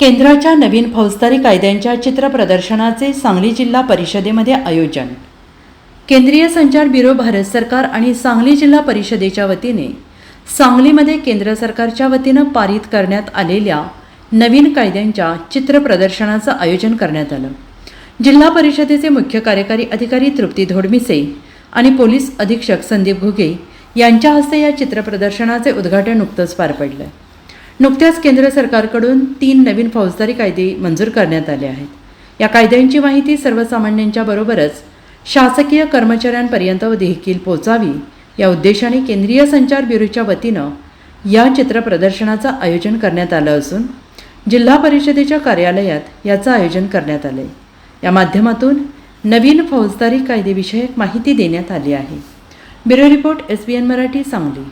केंद्राच्या नवीन फौजदारी कायद्यांच्या चित्रप्रदर्शनाचे सांगली जिल्हा परिषदेमध्ये आयोजन. केंद्रीय संचार ब्युरो भारत सरकार आणि सांगली जिल्हा परिषदेच्या वतीने सांगलीमध्ये केंद्र सरकारच्या वतीनं पारित करण्यात आलेल्या नवीन कायद्यांच्या चित्रप्रदर्शनाचं आयोजन करण्यात आलं. जिल्हा परिषदेचे मुख्य कार्यकारी अधिकारी तृप्ती धोडमिसे आणि पोलीस अधीक्षक संदीप घुगे यांच्या हस्ते या चित्रप्रदर्शनाचे उद्घाटन नुकतंच पार पडलं. नुकत्याच केंद्र सरकारकडून तीन नवीन फौजदारी कायदे मंजूर करण्यात आले आहेत. या कायद्यांची माहिती सर्वसामान्यांच्या बरोबरच शासकीय कर्मचाऱ्यांपर्यंत देखील पोचावी या उद्देशाने केंद्रीय संचार ब्युरोच्या वतीनं या चित्रप्रदर्शनाचं आयोजन करण्यात आलं असून जिल्हा परिषदेच्या कार्यालयात याचं आयोजन करण्यात आलं आहे या माध्यमातून नवीन फौजदारी कायदेविषयक माहिती देण्यात आली आहे. Bureau report S B N Marathi Sangli.